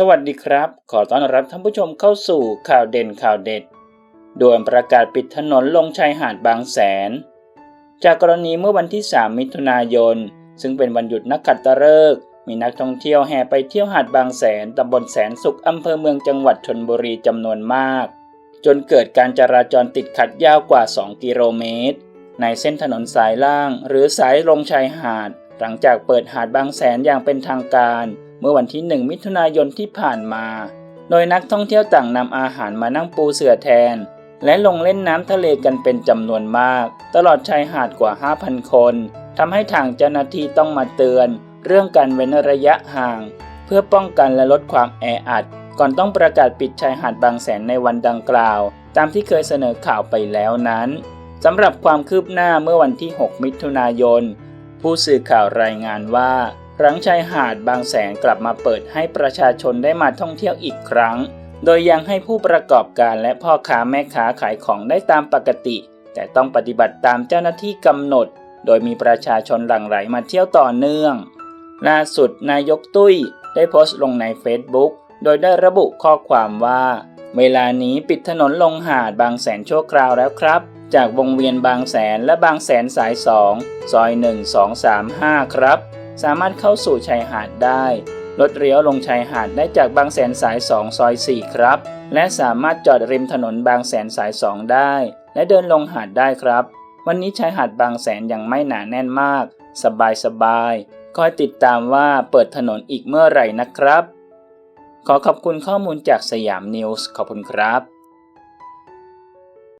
สวัสดีครับ ขอต้อนรับท่านผู้ชมเข้าสู่ข่าวเด่นข่าวเด็ดด่วนประกาศปิดถนนลงชายหาดบางแสน จากกรณีเมื่อวันที่ 3 มิถุนายน ซึ่งเป็นวันหยุดนักขัตฤกษ์มีนักท่องเที่ยวแห่ไปเที่ยวหาดบางแสนตำบลแสนสุขอำเภอเมืองจังหวัดชนบุรีจำนวนมาก จนเกิดการจราจรติดขัดยาวกว่า 2 กิโลเมตร ในเส้นถนนสายล่าง หรือสายลงชายหาด หลังจากเปิดหาดบางแสนอย่างเป็นทางการ เมื่อวันที่ 1 มิถุนายนที่ผ่านมา โดยนักท่องเที่ยวต่างนำอาหารมานั่งปูเสื่อแทน และลงเล่นน้ำทะเลกันเป็นจำนวนมาก ตลอดชายหาดกว่า 5,000 คนทำให้ทางเจ้าหน้าที่ต้องมาเตือน เรื่องการเว้นระยะห่าง เพื่อป้องกันและลดความแออัด ก่อนต้องประกาศปิดชายหาดบางแสนในวันดังกล่าว ตามที่เคยเสนอข่าวไปแล้วนั้นสำหรับความคืบหน้าเมื่อวันที่ 6 มิถุนายน ผู้สื่อข่าวรายงานว่า หลังชายหาดบางแสนกลับมาเปิดให้ประชาชนได้มาท่องเที่ยวอีกครั้ง โดยยังให้ผู้ประกอบการและพ่อค้าแม่ค้าขายของได้ตามปกติ แต่ต้องปฏิบัติตามเจ้าหน้าที่กำหนด โดยมีประชาชนหลั่งไหลมาเที่ยวต่อเนื่อง ล่าสุดนายกตุ้ยได้โพสต์ลงใน Facebook โดยได้ระบุข้อความว่า เวลานี้ปิดถนนลงหาดบางแสนชั่วคราวแล้วครับ จากวงเวียนบางแสนและบางแสนสาย2ซอย 1 2 3 5 ครับ สามารถเข้าสู่ชายหาดได้ รถเลี้ยวลงชายหาดได้จากบางแสนสาย 2 ซอย 4 ครับ และสามารถจอดริมถนนบางแสนสาย 2 ได้ และเดินลงหาดได้ครับ วันนี้ชายหาดบางแสนยังไม่หนาแน่นมาก สบายสบายๆคอยติดตามว่าเปิดถนนอีกเมื่อไหร่นะครับ ขอขอบคุณข้อมูลจากสยามนิวส์ขอบคุณครับ